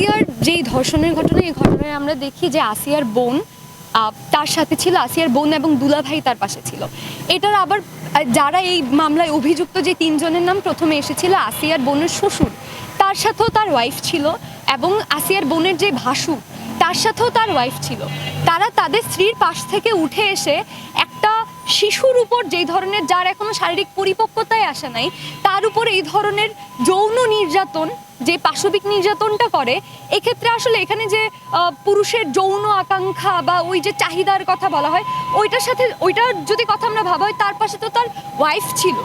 আসিয়ার যেই ধর্ষণের ঘটনা, এই ঘটনায় আমরা দেখি যে আসিয়ার বোন তার সাথে ছিল আসিয়ার বোন এবং দুলাভাই তার পাশে ছিল। এটার আবার যারা এই মামলায় অভিযুক্ত যে তিনজনের নাম প্রথমে এসেছিল, আসিয়ার বোনের শ্বশুর, তার সাথেও তার ওয়াইফ ছিল এবং আসিয়ার বোনের যে ভাসু, তার সাথেও তার ওয়াইফ ছিল। তারা তাদের স্ত্রীর পাশ থেকে উঠে এসে একটা শিশুর উপর যেই ধরনের, যার এখনও শারীরিক পরিপক্কতায় আসে নাই, তার উপর এই ধরনের যৌন নির্যাতন যে পাশবিক নির্যাতনটা করে, এক্ষেত্রে আসলে এখানে যে পুরুষের যৌন আকাঙ্ক্ষা বা ওই যে চাহিদার কথা বলা হয়, ওইটার সাথে, ওইটার যদি কথা আমরা ভাবা হয় তার পাশে তো তার ওয়াইফ ছিল।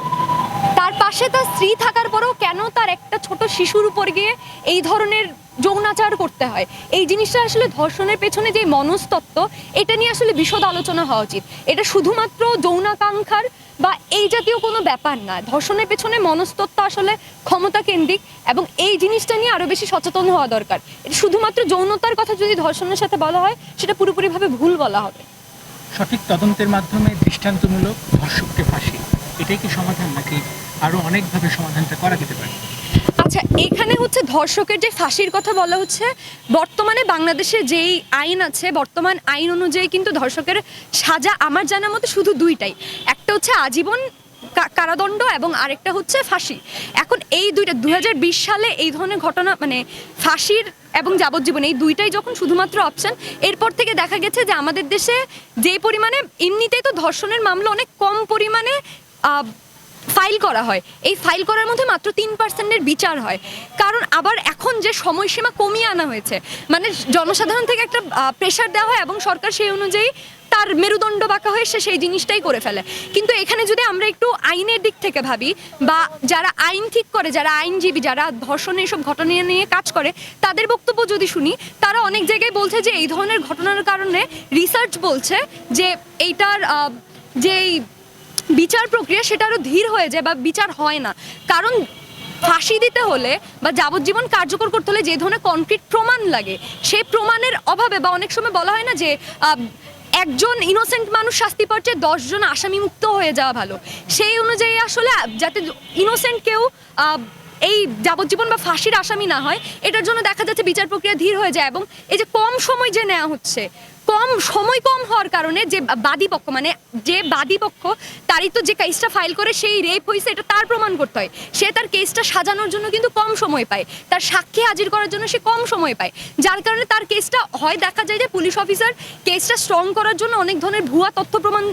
তার পাশে তার স্ত্রী থাকার পরেও কেন তার একটা ছোট শিশুর উপর গিয়ে এই ধরনের যৌনাচার করতে হয়? এই জিনিসটা আসলে ধর্ষণের পেছনে যে মনস্তত্ত্ব, এটা নিয়ে আসলে বিশদ আলোচনা হওয়া উচিত। এটা শুধুমাত্র যৌনাকাঙ্ক্ষার বা এই জাতীয় কোনো ব্যাপার না। ধর্ষণের পেছনে মনস্তত্ত্ব আসলে ক্ষমতা কেন্দ্রিক এবং এই জিনিসটা নিয়ে আরও বেশি সচেতন হওয়া দরকার। এটা শুধুমাত্র যৌনতার কথা যদি ধর্ষণের সাথে বলা হয়, সেটা পুরোপুরিভাবে ভুল বলা হবে। সঠিক তদন্তের মাধ্যমে দৃষ্টান্তমূলক ধর্ষককে ফাঁসি। এটাই কি সমাধান নাকি আরও অনেকভাবে সমাধানটা করা যেতে পারে? আচ্ছা এখানে হচ্ছে ধর্ষকের যে ফাঁসির কথা বলা হচ্ছে, বর্তমানে বাংলাদেশে যেই আইন আছে, বর্তমান আইন অনুযায়ী কিন্তু ধর্ষকের সাজা আমার জানা মতো শুধু দুইটাই। একটা হচ্ছে আজীবন কারাদণ্ড এবং আরেকটা হচ্ছে ফাঁসি। এখন এই দুইটা দুই হাজার বিশ সালে এই ধরনের ঘটনা মানে ফাঁসির এবং যাবজ্জীবন এই দুইটাই যখন শুধুমাত্র অপশন এরপর থেকে দেখা গেছে যে আমাদের দেশে যে পরিমাণে, এমনিতেই তো ধর্ষণের মামলা অনেক কম পরিমাণে ফাইল করা হয়। এই ফাইল করার মধ্যে মাত্র তিন পার্সেন্টের বিচার হয়। কারণ আবার এখন যে সময়সীমা কমিয়ে আনা হয়েছে মানে জনসাধারণ থেকে একটা প্রেশার দেওয়া হয় এবং সরকার সেই অনুযায়ী তার মেরুদণ্ড বাঁকা হয়ে সে সেই জিনিসটাই করে ফেলে। কিন্তু এখানে যদি আমরা একটু আইনের দিক থেকে ভাবি বা যারা আইন ঠিক করে, যারা আইনজীবী, যারা ধর্ষণ এইসব ঘটনা নিয়ে কাজ করে, তাদের বক্তব্য যদি শুনি, তারা অনেক জায়গায় বলছে যে এই ধরনের ঘটনার কারণে রিসার্চ বলছে যে এইটার যেই বিচার প্রক্রিয়া সেটা আরও ধীর হয়ে যায় বা বিচার হয় না। কারণ ফাঁসি দিতে হলে বা যাবজ্জীবন কার্যকর করতে হলে যে ধরনের কনক্রিট প্রমাণ লাগে, সেই প্রমাণের অভাবে বা অনেক সময় বলা হয় না যে একজন ইনোসেন্ট মানুষ শাস্তি পাচ্ছে দশজন আসামি মুক্ত হয়ে যাওয়া ভালো। সেই অনুযায়ী আসলে, যাতে ইনোসেন্ট কেউ এই যাবজ্জীবন বা ফাঁসির আসামি না হয়, এটার জন্য দেখা যাচ্ছে বিচার প্রক্রিয়া ধীর হয়ে যায় এবং এই যে কম সময় যে নেওয়া হচ্ছে কম, সময় কম হওয়ার কারণে যে বাদী পক্ষ মানে যে বাদী পক্ষ তারই তো যে কেসটা ফাইল করে, সেই রেপ হয়েছে এটা তার প্রমাণ করতে হয়। সে তার কেসটা সাজানোর জন্য কিন্তু কম সময় পায়। তার সাক্ষী হাজির করার জন্য সে কম সময় পায়। যার কারণে তার কেসটা হয়, দেখা যায় যে পুলিশ অফিসার কেসটা স্ট্রং করার জন্য অনেক ধরনের ভুয়া তথ্য প্রমাণ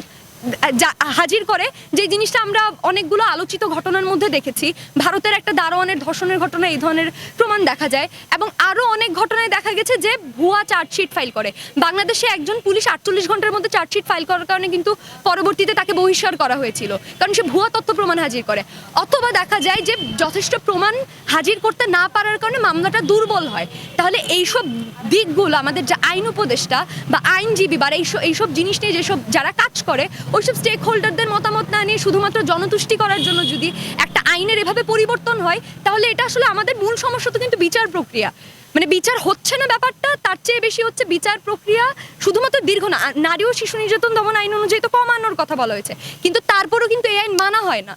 হাজির করে যে জিনিসটা আমরা অনেকগুলো আলোচিত ঘটনার মধ্যে দেখেছি। ভারতের একটা দারোয়ানের ধর্ষণের ঘটনা এই ধরনের প্রমাণ দেখা যায় এবং আরও অনেক ঘটনায় দেখা গেছে যে ভুয়া চার্জশিট ফাইল করে। বাংলাদেশে একজন পুলিশ আটচল্লিশ ঘণ্টার মধ্যে চার্জশিট ফাইল করার কারণে কিন্তু পরবর্তীতে তাকে বহিষ্কার করা হয়েছিল। কারণ সে ভুয়া তথ্য প্রমাণ হাজির করে। অথবা দেখা যায় যে যথেষ্ট প্রমাণ হাজির করতে না পারার কারণে মামলাটা দুর্বল হয়। তাহলে এইসব দিকগুলো, আমাদের যে আইন উপদেষ্টা বা আইনজীবী বা এইসব এইসব জিনিস নিয়ে যেসব যারা কাজ করে ওইসব স্টেক হোল্ডারদের মতামত না নিয়ে শুধুমাত্র জনতুষ্টি করার জন্য যদি একটা আইনের এভাবে পরিবর্তন হয়, তাহলে এটা আসলে আমাদের মূল সমস্যা তো কিন্তু বিচার প্রক্রিয়া। মানে বিচার হচ্ছে না ব্যাপারটা, তার চেয়ে বেশি হচ্ছে বিচার প্রক্রিয়া শুধুমাত্র দীর্ঘ না, নারী ও শিশু নির্যাতন দমন আইন অনুযায়ী তো কমানোর কথা বলা হয়েছে। কিন্তু তারপরেও কিন্তু এই আইন মানা হয় না।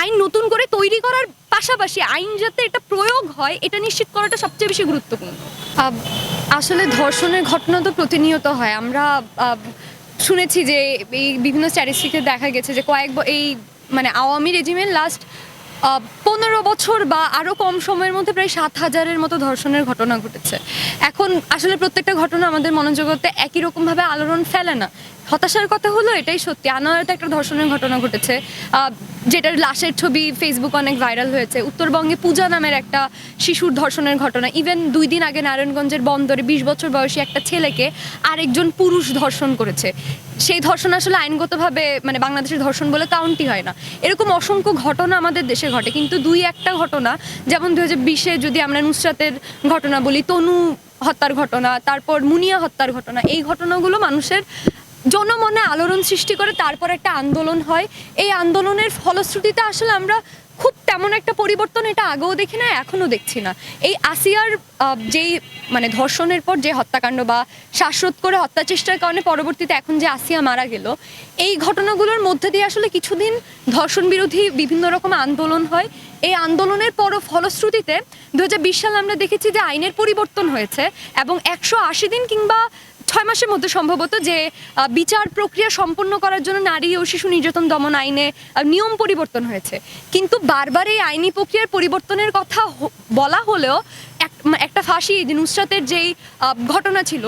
আইন নতুন করে তৈরি করার পাশাপাশি আইন যাতে এটা প্রয়োগ হয়, এটা নিশ্চিত করাটা সবচেয়ে বেশি গুরুত্বপূর্ণ। আসলে ধর্ষণের ঘটনা তো প্রতিনিয়ত হয়। আমরা শুনেছি যে এই বিভিন্ন স্ট্যাটিস্টিকে দেখা গেছে যে কয়েক এই মানে আওয়ামী রেজিমের লাস্ট পনেরো বছর বা আরও কম সময়ের মধ্যে প্রায় সাত হাজারের মতো ধর্ষণের ঘটনা ঘটেছে। এখন আসলে প্রত্যেকটা ঘটনা আমাদের মনোজগতে একই রকমভাবে আলোড়ন ফেলে না। হতাশার কথা হলো এটাই সত্যি। আনোয়ারতে একটা ধর্ষণের ঘটনা ঘটেছে। যেটার লাশের ছবি ফেসবুক অনেক ভাইরাল হয়েছে। উত্তরবঙ্গে পূজা নামের একটা শিশুর ধর্ষণের ঘটনা। ইভেন দুই দিন আগে নারায়ণগঞ্জের বন্দরে বিশ বছর বয়সী একটা ছেলেকে আরেকজন পুরুষ ধর্ষণ করেছে। সেই ধর্ষণ আসলে আইনগতভাবে মানে বাংলাদেশের ধর্ষণ বলে কাউন্টি হয় না। এরকম অসংখ্য ঘটনা আমাদের দেশে ঘটে। কিন্তু দুই একটা ঘটনা, যেমন দু হাজার বিশে যদি আমরা নুসরাতের ঘটনা বলি, তনু হত্যার ঘটনা, তারপর মুনিয়া হত্যার ঘটনা, এই ঘটনাগুলো মানুষের জনমনে আলোড়ন সৃষ্টি করে, তারপর একটা আন্দোলন হয়। এই আন্দোলনের ফলশ্রুতিতে আসলে আমরা খুব তেমন একটা পরিবর্তন এটা আগেও দেখি না, এখনও দেখছি না। এই আসিয়ার যেই মানে ধর্ষণের পর যে হত্যাকাণ্ড বা শ্বাসরোধ করে হত্যা চেষ্টার কারণে পরবর্তীতে এখন যে আসিয়া মারা গেল, এই ঘটনাগুলোর মধ্যে দিয়ে আসলে কিছুদিন ধর্ষণ বিরোধী বিভিন্ন রকম আন্দোলন হয়। এই আন্দোলনের পর ফলশ্রুতিতে দু হাজার বিশ সালে আমরা দেখেছি যে আইনের পরিবর্তন হয়েছে এবং একশো আশি দিন কিংবা ছয় মাসের মধ্যে সম্ভবত যে বিচার প্রক্রিয়া সম্পন্ন করার জন্য নারী ও শিশু নির্যাতন দমন আইনে নিয়ম পরিবর্তন হয়েছে। কিন্তু বারবার এই আইনি প্রক্রিয়ার পরিবর্তনের কথা বলা হলেও এক- একটা ফাঁসি নুসরাতের যেই ঘটনা ছিল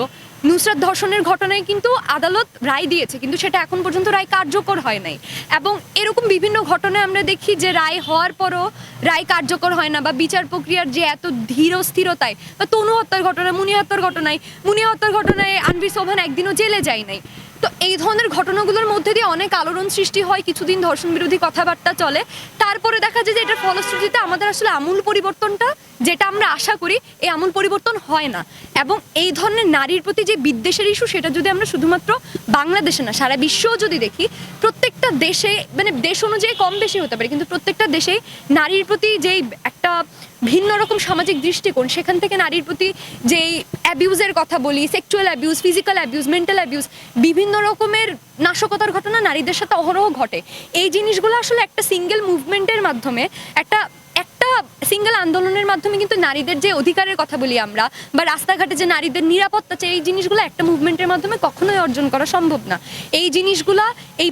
নুসরাত ধর্ষণের ঘটনায় কিন্তু আদালত রায় দিয়েছে, কিন্তু সেটা এখন পর্যন্ত রায় কার্যকর হয় নাই। এবং এরকম বিভিন্ন ঘটনায় আমরা দেখি যে রায় হওয়ার পরও রায় কার্যকর হয় না বা বিচার প্রক্রিয়ার যে এত ধীর স্থিরতায় বা তনু হত্যার ঘটনায় মুনি হত্যার ঘটনায় মুনি হত্যার ঘটনায় আনবির সোভান একদিনও জেলে যায় নাই। তো এই ধরনের ঘটনাগুলোর মধ্যে দিয়ে অনেক আলোড়ন সৃষ্টি হয়, কিছুদিন ধর্ষণ বিরোধী কথাবার্তা চলে। তারপরে দেখা যায় যে এটার ফলশ্রুতিতে আমাদের আসলে আমূল পরিবর্তনটা, যেটা আমরা আশা করি, এই আমূল পরিবর্তন হয় না। এবং এই ধরনের নারীর প্রতি যে বিদ্বেষের ইস্যু সেটা যদি আমরা শুধুমাত্র বাংলাদেশে না, সারা বিশ্বেও যদি দেখি, প্রত্যেকটা দেশে মানে দেশ অনুযায়ী কম বেশি হতে পারে, কিন্তু প্রত্যেকটা দেশেই নারীর প্রতি যেই একটা ভিন্ন রকম সামাজিক দৃষ্টিকোণ, সেখান থেকে নারীর প্রতি যেই অ্যাবিউজের কথা বলি sexual abuse physical abuse mental abuse বিভিন্ন রকমের নাশকতার ঘটনা নারীদের সাথে অহরহ ঘটে। এই জিনিসগুলো আসলে একটা সিঙ্গেল মুভমেন্টের মাধ্যমে, একটা একটা সিঙ্গেল আন্দোলনের মাধ্যমে কিন্তু নারীদের যে অধিকারের কথা বলি আমরা, বা রাস্তাঘাটে যে নারীদের নিরাপত্তা চাই এই জিনিসগুলো একটা মুভমেন্টের মাধ্যমে কখনোই অর্জন করা সম্ভব না। এই জিনিসগুলা, এই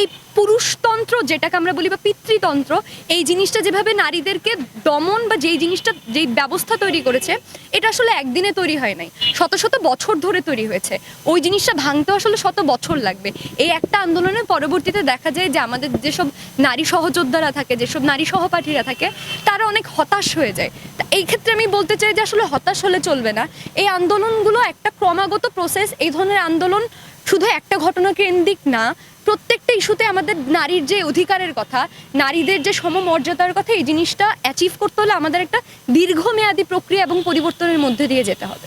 এই পুরুষতন্ত্র যেটাকে আমরা বলি বা পিতৃতন্ত্র, এই জিনিসটা যেভাবে নারীদেরকে দমন বা যেই জিনিসটা, যেই ব্যবস্থা তৈরি করেছে, এটা আসলে একদিনে তৈরি হয় নাই। শত শত বছর ধরে তৈরি হয়েছে। ওই জিনিসটা ভাঙতে আসলে শত বছর লাগবে। এই একটা আন্দোলনের পরবর্তীতে দেখা যায় যে আমাদের যেসব নারী সহযোদ্ধারা থাকে, যেসব নারী সহপাঠীরা থাকে, তারা অনেক হতাশ হয়ে যায়। এই ক্ষেত্রে আমি বলতে চাই যে আসলে হতাশ হলে চলবে না। এই আন্দোলনগুলো একটা ক্রমাগত প্রসেস এই ধরনের আন্দোলন শুধু একটা ঘটনা কেন্দ্রিক না প্রত্যেকটা ইস্যুতে আমাদের নারীর যে অধিকারের কথা, নারীদের যে সমমর্যাদার কথা, এই জিনিসটা অ্যাচিভ করতে হলে আমাদের একটা দীর্ঘমেয়াদী প্রক্রিয়া এবং পরিবর্তনের মধ্যে দিয়ে যেতে হবে।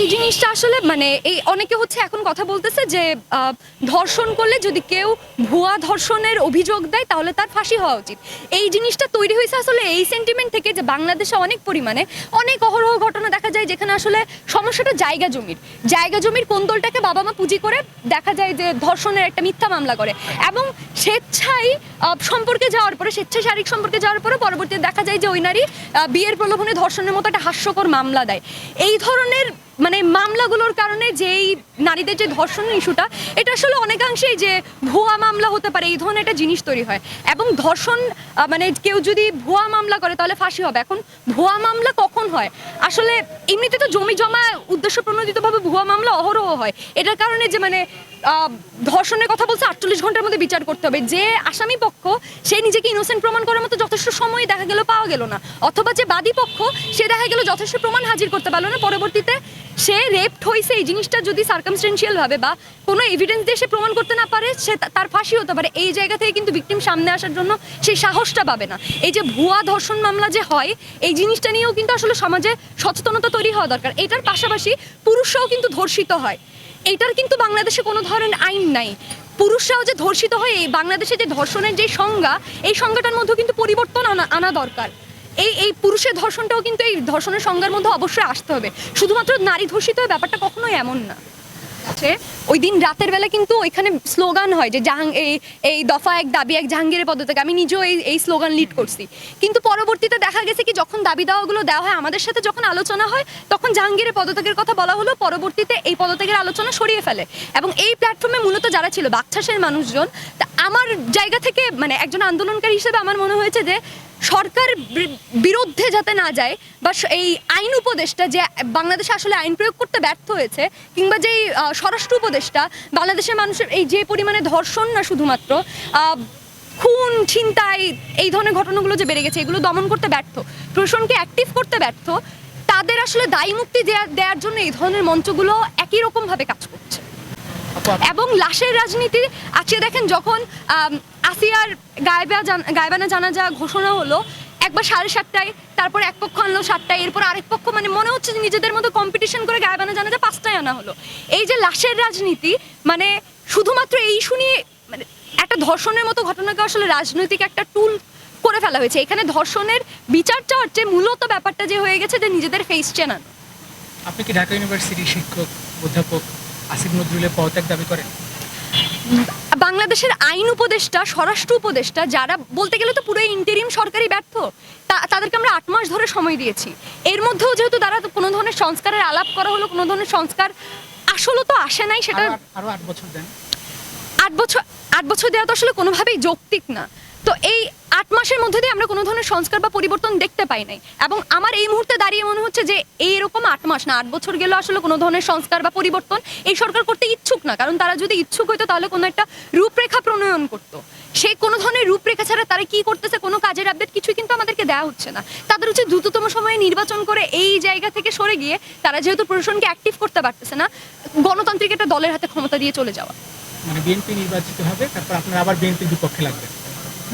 এই জিনিসটা আসলে মানে এই অনেকে হচ্ছে এখন কথা বলতেছে যে ধর্ষণ করলে যদি কেউ ভুয়া ধর্ষণের অভিযোগ দেয় তাহলে তার ফাঁসি হওয়া উচিত। এই জিনিসটা তৈরি হয়েছে আসলে এই সেন্টিমেন্ট থেকে যে বাংলাদেশে অনেক পরিমাণে অনেক অহরহ ঘটনা দেখা যায় যেখানে আসলে সমস্যাটা জায়গা জমির। জায়গা জমির কোন্দলটাকে বাবা মা পুঁজি করে দেখা যায় যে ধর্ষণের একটা মিথ্যা মামলা করে। এবং স্বেচ্ছায় আহ, সম্পর্কে যাওয়ার পরে স্বেচ্ছায় শারীরিক সম্পর্কে যাওয়ার পরে পরবর্তীতে দেখা যায় যে ওই নারী বিয়ের প্রলোভনে ধর্ষণের মতো একটা হাস্যকর মামলা দেয়। এই ধরনের মানে মামলাগুলোর কারণে যেই নারীদের যে ধর্ষণ ইস্যুটা এটা আসলে অনেকাংশেই যে ভুয়া মামলা হতে পারে এই ধরনের একটা জিনিস তৈরি হয়। এবং ধর্ষণ মানে কেউ যদি ভুয়া মামলা করে তাহলে ফাঁসি হবে। এখন ভুয়া মামলা কখন হয়? আসলে এমনিতে তো জমি জমা উদ্দেশ্য প্রণোদিতভাবে ভুয়া মামলা অহরহ হয়। এটার কারণে যে মানে ধর্ষণের কথা বলছে, আটচল্লিশ ঘণ্টার মধ্যে বিচার করতে হবে। যে আসামি পক্ষ, সে নিজেকে ইনোসেন্ট প্রমাণ করার মতো যথেষ্ট সময় দেখা গেল, পাওয়া গেল না। অথবা যে বাদী পক্ষ, সে দেখা গেল যথেষ্ট প্রমাণ হাজির করতে পারল না। পরবর্তীতে সে রেপড হয়েছে এই জিনিসটা যদি সার্কামস্টেন্সিয়াল ভাবে বা কোনো এভিডেন্স দিয়ে সে প্রমাণ করতে না পারে, সে তার ফাঁসি হতে পারে। এই জায়গা থেকে কিন্তু ভিকটিম সামনে আসার জন্য সেই সাহসটা পাবে না। এই যে ভুয়া ধর্ষণ মামলা যে হয়, এই জিনিসটা নিয়েও কিন্তু আসলে সমাজে সচেতনতা তৈরি হওয়া দরকার। এটার পাশাপাশি পুরুষরাও কিন্তু ধর্ষিত হয়। এইটার কিন্তু বাংলাদেশে কোনো ধরনের আইন নাই। পুরুষরাও যে ধর্ষিত হয়, এই বাংলাদেশে যে ধর্ষণের যে সংজ্ঞা, এই সংজ্ঞাটার মধ্যেও কিন্তু পরিবর্তন আনা আনা দরকার। এই এই পুরুষের ধর্ষণটাও কিন্তু এই ধর্ষণের সংজ্ঞার মধ্যে অবশ্যই আসতে হবে। শুধুমাত্র নারী ধর্ষিত ব্যাপারটা কখনোই এমন না। আছে। ওই দিন রাতের বেলা কিন্তু ওইখানে স্লোগান হয় যে জাহাং, এই এই দফা এক দাবি এক জাহাঙ্গীরের পদত্যাগ। আমি নিজেও এই এই স্লোগান লিড করছি। কিন্তু পরবর্তীতে দেখা গেছে কি যখন দাবি দাওয়াগুলো দেওয়া হয় আমাদের সাথে যখন আলোচনা হয়, তখন জাহাঙ্গীরের পদত্যাগের কথা বলা হলো, পরবর্তীতে এই পদত্যাগের আলোচনা সরিয়ে ফেলে। এবং এই প্ল্যাটফর্মে মূলত যারা ছিল বাকছাসের মানুষজন, তা আমার জায়গা থেকে মানে একজন আন্দোলনকারী হিসেবে আমার মনে হয়েছে যে সরকার বিরুদ্ধে যাতে না যায়, বা এই আইন উপদেষ্টা যে বাংলাদেশে আসলে আইন প্রয়োগ করতে ব্যর্থ হয়েছে, কিংবা যেই স্বরাষ্ট্র উপদেষ্টা বাংলাদেশের মানুষের এই যে পরিমাণে ধর্ষণ না শুধুমাত্র খুন, ছিনতাই, এই ধরনের ঘটনাগুলো যে বেড়ে গেছে, এগুলো দমন করতে ব্যর্থ, প্রশাসনকে অ্যাক্টিভ করতে ব্যর্থ, তাদের আসলে দায়ী মুক্তি দেওয়ার জন্য এই ধরনের মঞ্চগুলো একই রকমভাবে কাজ করছে। এবং লাশের রাজনীতি আজকে দেখেন যখন আসিয়ার গায়বা জান- গায়বানা জানাজা ঘোষণা হলো একবার সাড়ে সাতটায় তারপর এক পক্ষ আনলো সাতটায় এরপর আরেক পক্ষ মানে মনে হচ্ছে যে নিজেদের মধ্যে কম্পিটিশন করে গায়বানা জানাজা পাঁচটায় আনা হলো। এই যে লাশের রাজনীতি মানে শুধুমাত্র এই শুনিয়ে মানে একটা ধর্ষণের মতো ঘটনাকে আসলে রাজনৈতিক একটা টুল করে ফেলা হয়েছে। এখানে ধর্ষণের বিচার চাওয়ার চেয়ে মূলত ব্যাপারটা যে হয়ে গেছে যে নিজেদের ফেস চেনানো। আপনি কি ঢাকা ইউনিভার্সিটির শিক্ষক অধ্যাপক? আসিফ নজরুলের পদত্যাগ দাবি করেন। বাংলাদেশের আইন উপদেষ্টা স্বরাষ্ট্র উপদেষ্টা যারা বলতে গেলে তো পুরো ইন্টারিম সরকারি ব্যর্থ তা- তাদেরকে আমরা আট মাস ধরে সময় দিয়েছি। এর মধ্যেও যেহেতু তারা কোনো ধরনের সংস্কারের আলাপ করা হলো কোনো ধরনের সংস্কার আসলে তো আসে নাই সেটা আট- আরও আট বছর দেন। আট বছর আট বছর দেওয়া তো আসলে কোনোভাবেই যৌক্তিক না। তো এই আট মাসের মধ্যে দিয়ে আমরা কোনো ধরনের সংস্কার বা পরিবর্তন দেখতে পাই নাই। এবং আমার এই মুহূর্তে দাঁড়িয়ে মনে হচ্ছে যে এইরকম আট মাস না, আট বছর গেলেও আসলে কোনো ধরনের সংস্কার বা পরিবর্তন এই সরকার করতে ইচ্ছুক না। কারণ তারা যদি ইচ্ছুক হইতো তাহলে কোনো একটা রূপরেখা প্রণয়ন করতো। সেই কোনো ধরনের রূপরেখা ছাড়া তারা কি করতেছে, কোনো কাজের আপডেট কিছুই কিন্তু আমাদেরকে দেওয়া হচ্ছে না। তাদের হচ্ছে দ্রুততম সময়ে নির্বাচন করে এই জায়গা থেকে সরে গিয়ে তারা যেহেতু প্রশাসনকে অ্যাক্টিভ করতে পারতেছে না, গণতান্ত্রিক একটা দলের হাতে ক্ষমতা দিয়ে চলে যাওয়া। মানে বিএনপি নির্বাচিত হবে, তারপর আপনার আবার বিএনপির বিপক্ষে লাগবে।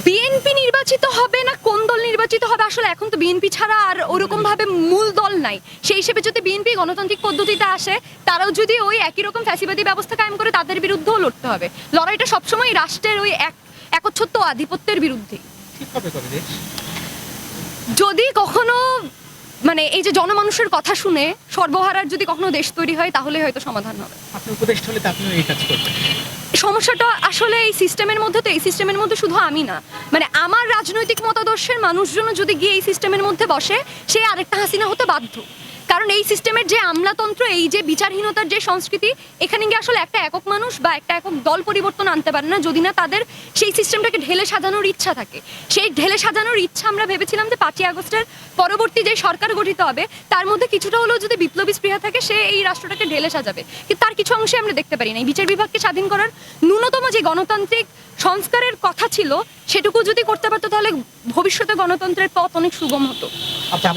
বিএনপি নির্বাচিত হবে না? কোন দল নির্বাচিত হবে? আসলে এখন তো বিএনপি ছাড়া আর ওরকম ভাবে মূল দল নাই। সেই হিসেবে যদি বিএনপি গণতান্ত্রিক পদ্ধতিতে আসে তারাও যদি ওই একই রকম ফ্যাসিবাদী ব্যবস্থা কায়েম করে তাদের বিরুদ্ধেও লড়তে হবে। লড়াইটা সবসময় রাষ্ট্রের ওই এক একচ্ছত্ব আধিপত্যের বিরুদ্ধে যদি কখনো মানে এই যে জনমানুষের কথা শুনে সর্বহারার যদি কখনো দেশ তৈরি হয় তাহলে হয়তো সমাধান হবে। আপনি উপদেষ্টা হলে আপনিও এই কাজ করবেন। সমস্যাটা আসলে এই সিস্টেমের মধ্যে তো এই সিস্টেমের মধ্যে শুধু আমি না। মানে আমার রাজনৈতিক মতাদর্শের মানুষজন যদি গিয়ে এই সিস্টেমের মধ্যে বসে সে আরেকটা হাসিনা হতে বাধ্য। কারণ এই সিস্টেমের যে আমলাতন্ত্র, এই যে বিচারহীনতার যে সংস্কৃতি, এখানে গিয়ে আসলে একটা একক মানুষ বা একটা একক দল পরিবর্তন আনতে পারে না যদি না তাদের সেই সিস্টেমটাকে ঢেলে সাজানোর ইচ্ছা থাকে। সেই ঢেলে সাজানোর ইচ্ছা আমরা ভেবেছিলাম যে পাঁচই আগস্টের পরবর্তী যে সরকার গঠিত হবে, তার মধ্যে কিছুটা হলেও যদি বিপ্লবী স্পৃহা থাকে, সে এই রাষ্ট্রটাকে ঢেলে সাজাবে। কিন্তু তার কিছু অংশে আমরা দেখতে পারি না। এই বিচার বিভাগকে স্বাধীন করার ন্যূনতম যে গণতান্ত্রিক সংস্কারের কথা ছিল, সেটুকু যদি করতে পারতো তাহলে ভবিষ্যতে গণতন্ত্রের পথ অনেক সুগম হতো। আচ্ছা